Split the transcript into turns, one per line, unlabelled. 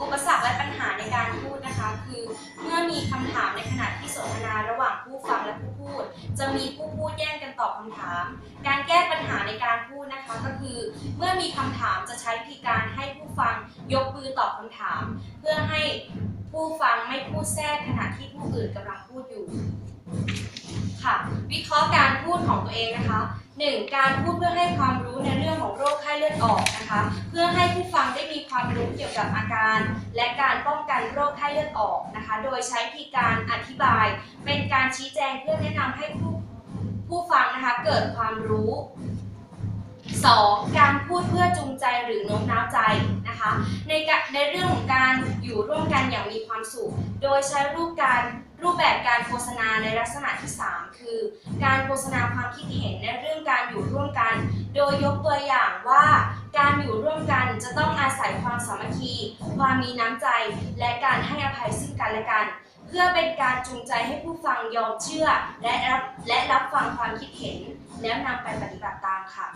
อุปสรรคและปัญหาในการพูดนะคะ คือเมื่อมีคำถามในขณะที่สนทนาระหว่างผู้ฟังและผู้พูด จะมีผู้พูดแย่งกันตอบคำถาม การแก้ปัญหาในการพูดนะคะก็คือ เมื่อมีคำถามจะใช้วิธีการให้ผู้ฟังยกมือตอบคำถาม เพื่อให้ผู้ฟังไม่พูดแทรกขณะที่ผู้อื่นกำลังพูดอยู่ค่ะวิเคราะห์การพูดของตัวเองนะคะ 1. การพูดเพื่อให้ความรู้ในเรื่องของโรค เลือดออกนะคะ เพื่อให้ผู้ฟังได้มีความรู้เกี่ยวกับอาการ และการป้องกันโรคไข้เลือดออกนะคะ โดยใช้วิธีการอธิบาย เป็นการชี้แจงเพื่อแนะนำให้ผู้ผู้ฟังนะคะเกิดความรู้ 2. การพูดเพื่อจูงใจหรือโน้มน้าวใจนะคะในในเรื่องของการอยู่ร่วมกันอย่างมีความสุข โดยใช้รูปการรูปแบบการโฆษณาในลักษณะที่ 3 คือ การโฆษณาความคิดเห็นในเรื่องการอยู่ร่วมกัน โดยยกตัว ว่าการอยู่ร่วมกันจะต้องอาศัยความสามัคคี ความมีน้ำใจ และการให้อภัยซึ่งกันและกัน เพื่อเป็นการจูงใจให้ผู้ฟังยอมเชื่อ และรับและรับฟังความคิดเห็น แล้วนำไปปฏิบัติตามค่ะ